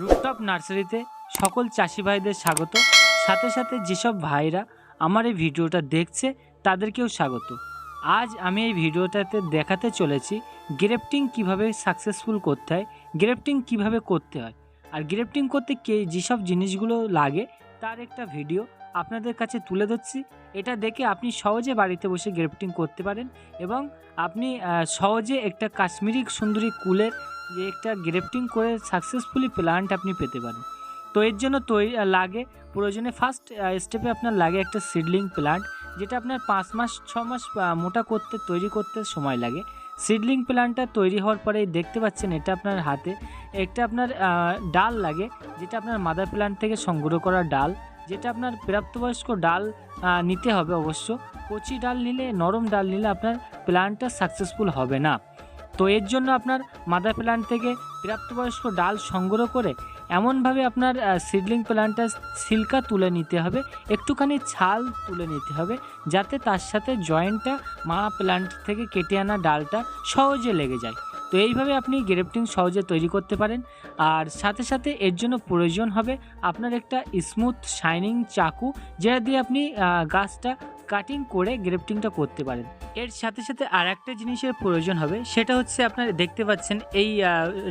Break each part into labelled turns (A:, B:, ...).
A: Rooftop নার্সারিতে সকল চাষি ভাইদের স্বাগত। সাথে সাথে যেসব ভাইরা আমার এই ভিডিওটা দেখছে, তাদেরকেও স্বাগত। আজ আমি এই ভিডিওটাতে দেখাতে চলেছি গ্রেফটিং কীভাবে সাকসেসফুল করতে হয়, গ্রেফটিং কীভাবে করতে হয়। আর গ্রেফটিং করতে কে যেসব জিনিসগুলো লাগে, তার একটা ভিডিও আপনাদের কাছে তুলে ধরছি। এটা দেখে আপনি সহজে বাড়িতে বসে গ্রেফটিং করতে পারেন এবং আপনি সহজে একটা কাশ্মীরি সুন্দরী কুলের একটা গ্রেফটিং করে সাকসেসফুলি প্লান্ট আপনি পেতে পারেন। তো এর জন্য তৈরি, লাগে, প্রয়োজনে ফার্স্ট স্টেপে আপনার লাগে একটা সিডলিং প্লান্ট যেটা আপনার পাঁচ মাস, ছ মাস মোটা করতে, তৈরি করতে সময় লাগে। সিডলিং প্লান্টটা তৈরি হওয়ার পরে দেখতে পাচ্ছেন এটা আপনার হাতে। একটা আপনার ডাল লাগে, যেটা আপনার মাদার প্লান্ট থেকে সংগ্রহ করা ডাল, যেটা আপনার প্রাপ্তবয়স্ক ডাল নিতে হবে অবশ্য। কচি ডাল নিলে, নরম ডাল নিলে আপনার প্ল্যান্টটা সাকসেসফুল হবে না। তো এর জন্য আপনার মাদার প্ল্যান্ট থেকে প্রাপ্তবয়স্ক ডাল সংগ্রহ করে এমনভাবে আপনার সিডলিং প্ল্যান্টটা সিল্কা তুলে নিতে হবে, একটুখানি ছাল তুলে নিতে হবে, যাতে তার সাথে জয়েন্টটা মা প্ল্যান্ট থেকে কেটে আনা ডালটা সহজে লেগে যায়। তো এইভাবে আপনি গ্রেফটিং সহজে তৈরি করতে পারেন। আর সাথে সাথে এর জন্য প্রয়োজন হবে আপনার একটা স্মুথ শাইনিং চাকু, যেটা দিয়ে আপনি গাছটা কাটিং করে গ্রেফটিংটা করতে পারেন। এর সাথে সাথে আর একটা জিনিসের প্রয়োজন হবে, সেটা হচ্ছে আপনারা দেখতে পাচ্ছেন এই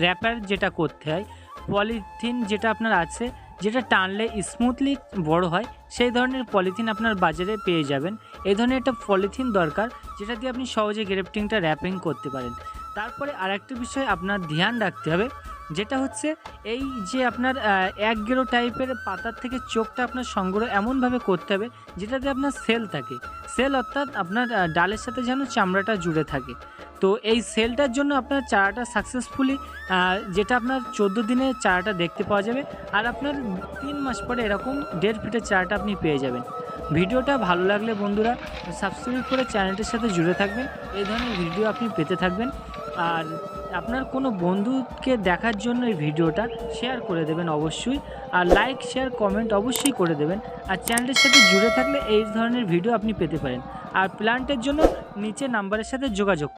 A: র্যাপার যেটা করতে হয় পলিথিন যেটা আপনার আছে, যেটা টানলে স্মুথলি বড় হয়, সেই ধরনের পলিথিন আপনার বাজারে পেয়ে যাবেন। এই ধরনের একটা পলিথিন দরকার, যেটা দিয়ে আপনি সহজে গ্রেফটিংটা র্যাপিং করতে পারেন। তারপরে আরেকটা বিষয় আপনার ধ্যান রাখতে হবে যেটা হচ্ছে এই যে আপনার এক গেরো টাইপের পাতার থেকে চোখটা আপনার সংগ্রহ এমনভাবে করতে হবে যেটাতে আপনার সেল থাকে। সেল অর্থাৎ আপনার ডালের সাথে যেন চামড়াটা জুড়ে থাকে। তো এই সেলটার জন্য আপনার চারাটা সাকসেসফুলি যেটা আপনার চোদ্দ দিনে চারাটা দেখতে পাওয়া যাবে আর আপনার তিন মাস পরে এরকম দেড় ফিটের চারাটা আপনি পেয়ে যাবেন। ভিডিওটা ভালো লাগলে বন্ধুরা সাবস্ক্রাইব করে চ্যানেলটির সাথে জুড়ে থাকবেন। এই ধরনের ভিডিও আপনি পেতে থাকবেন। আর আপনার কোনো বন্ধুকে দেখার জন্য এই ভিডিওটা শেয়ার করে দেবেন অবশ্যই। আর লাইক শেয়ার কমেন্ট অবশ্যই করে দেবেন। আর চ্যানেলের সাথে জুড়ে থাকলে এই ধরনের ভিডিও আপনি পেতে পারেন। আর প্ল্যান্টের জন্য নিচে নাম্বারের সাথে যোগাযোগ